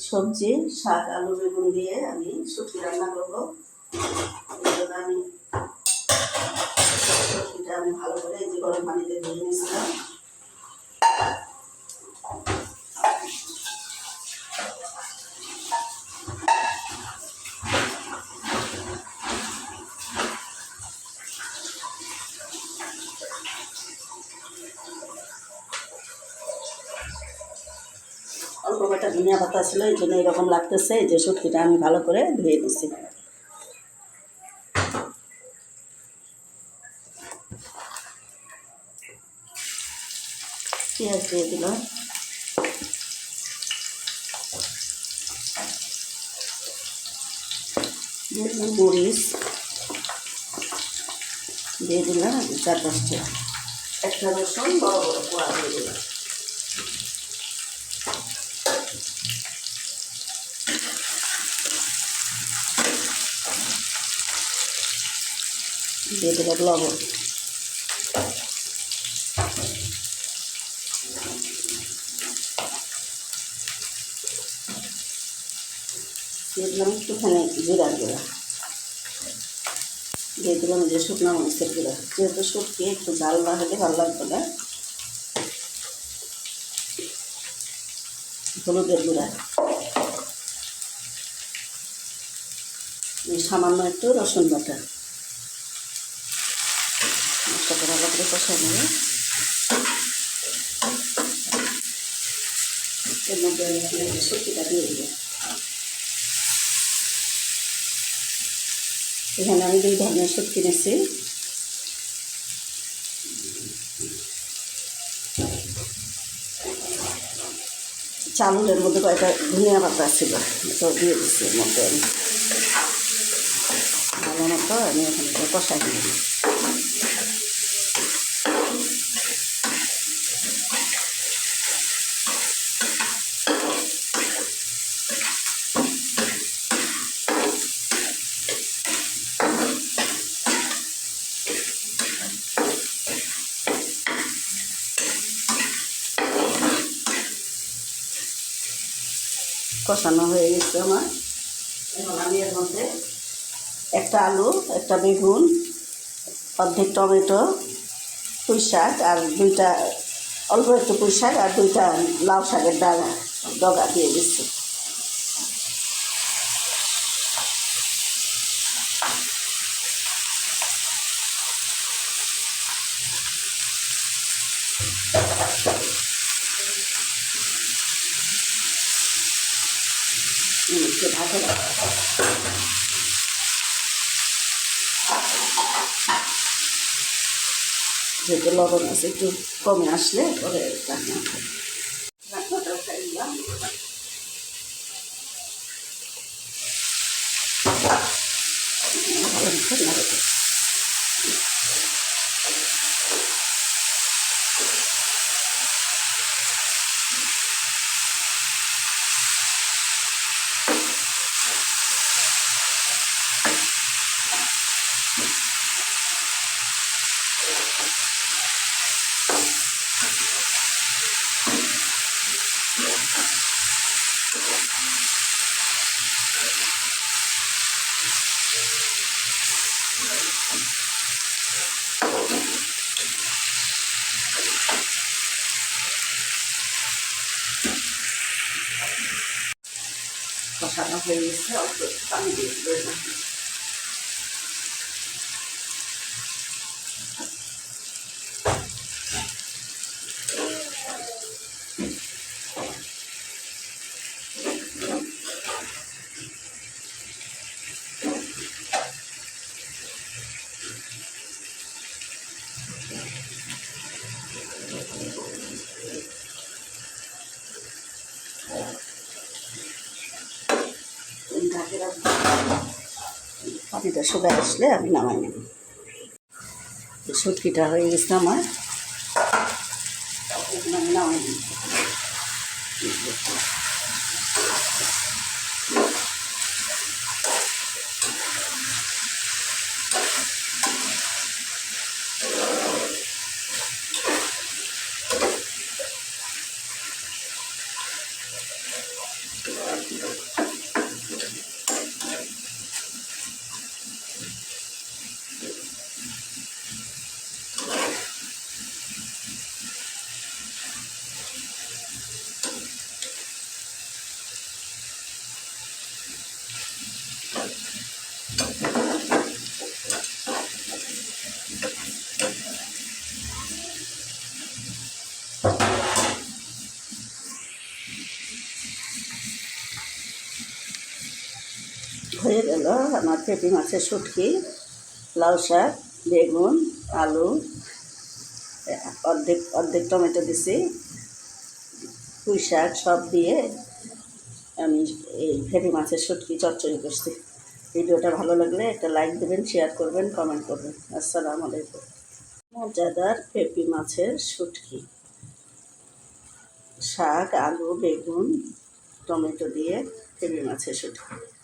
সবজি, শাক, আলু, বেগুন দিয়ে আমি শুটকি রান্না করব। আমি শুটকিটা আমি ভালো করে এই যে গরম পানিতে ধুয়ে নিয়েছিলাম। অল্প একটা ধনিয়া পাতা ছিল, এই জন্য এরকম লাগতেছে যে শুটকিটা আমি ভালো করে ধুয়ে নিচ্ছি পেঁয়াজ দিয়ে দিলাম। মরিচ দিয়ে দিলাম, চার পাঁচটা। একটা রসুন, বড় বড় কোয়া দিয়ে দিলাম। দিয়ে দিলাম লবণ। দিয়ে দিলাম একটুখানি জিরার গুঁড়া। দিয়ে দিলাম যে শুকনো মরিচের গুঁড়া। যেহেতু শুটকি একটু জাল না হলে ভালো লাগবে না। হলুদের গুঁড়া। সামান্য একটু রসুন বাটা। মশলাটা ভালো করে কষাই নেবে? এর মধ্যে এখন আমি দুই ধরনের সবজি নিয়েছি। চালুরের মধ্যে কয়েকটা ধনিয়া পাতা ছিল, তো দিয়ে দিচ্ছি এর মধ্যে আমি। ভালো মতো আমি এখানে কষাই নিই কষানো হয়ে গেছে আমার। এখন আমি এর মধ্যে একটা আলু, একটা বেগুন, অর্ধেক টমেটো, পুঁই শাক আর দুইটা, অল্প একটু পুঁই শাক আর দুইটা লাউ শাকের ডাগা, ডগা দিয়ে দিচ্ছি। একটু যেহেতু লবণ আছে একটু কমে আসলে পরে রান্না। রান্নাটা উঠাই মতো কষানো হয়ে গেছে অল্প পানি দিয়ে দিলাম রাখব পানিটা শুকায় আসলে আমি নামাই নেব। সুটকিটা হয়ে গেছে আমার। আমি নামাই নেব। হয়ে গেল আমার পেঁপে মাছের শুটকি, লাউ শাক, বেগুন, আলু, অর্ধেক অর্ধেক টমেটো দিছি, পুঁই শাক সব দিয়ে আমি এই ভেড়ি মাছের শুটকি চচ্চড়ি করছি। ভিডিওটা ভালো লাগলে একটা লাইক দেবেন, শেয়ার করবেন, কমেন্ট করবেন। আসসালামু আলাইকুম। মজাদার পেঁপি মাছের শুটকি। শাক, আলু, বেগুন টমেটো দিয়ে পেঁপি মাছের শুটকি